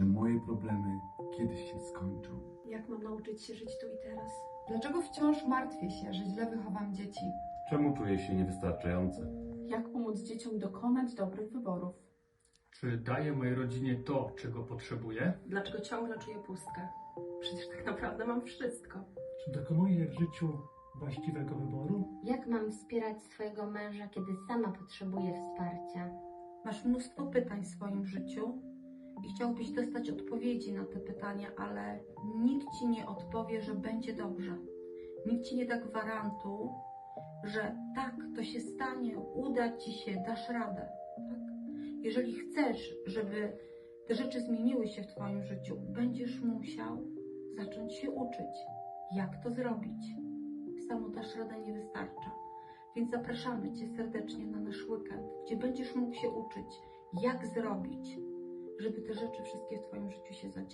że moje problemy kiedyś się skończą. Jak mam nauczyć się żyć tu i teraz? Dlaczego wciąż martwię się, że źle wychowam dzieci? Czemu czuję się niewystarczający? Jak pomóc dzieciom dokonać dobrych wyborów? Czy daję mojej rodzinie to, czego potrzebuję? Dlaczego ciągle czuję pustkę? Przecież tak naprawdę mam wszystko. Czy dokonuję w życiu właściwego wyboru? Jak mam wspierać swojego męża, kiedy sama potrzebuję wsparcia? Masz mnóstwo pytań w swoim życiu chciałbyś dostać odpowiedzi na te pytania, ale nikt ci nie odpowie, że będzie dobrze. Nikt ci nie da gwarantu, że tak, to się stanie, uda ci się, dasz radę. Tak? Jeżeli chcesz, żeby te rzeczy zmieniły się w Twoim życiu, będziesz musiał zacząć się uczyć, jak to zrobić. Samo dasz radę nie wystarcza. Więc zapraszamy Cię serdecznie na nasz weekend, gdzie będziesz mógł się uczyć, jak zrobić, żeby te rzeczy wszystkie w Twoim życiu się zadziały.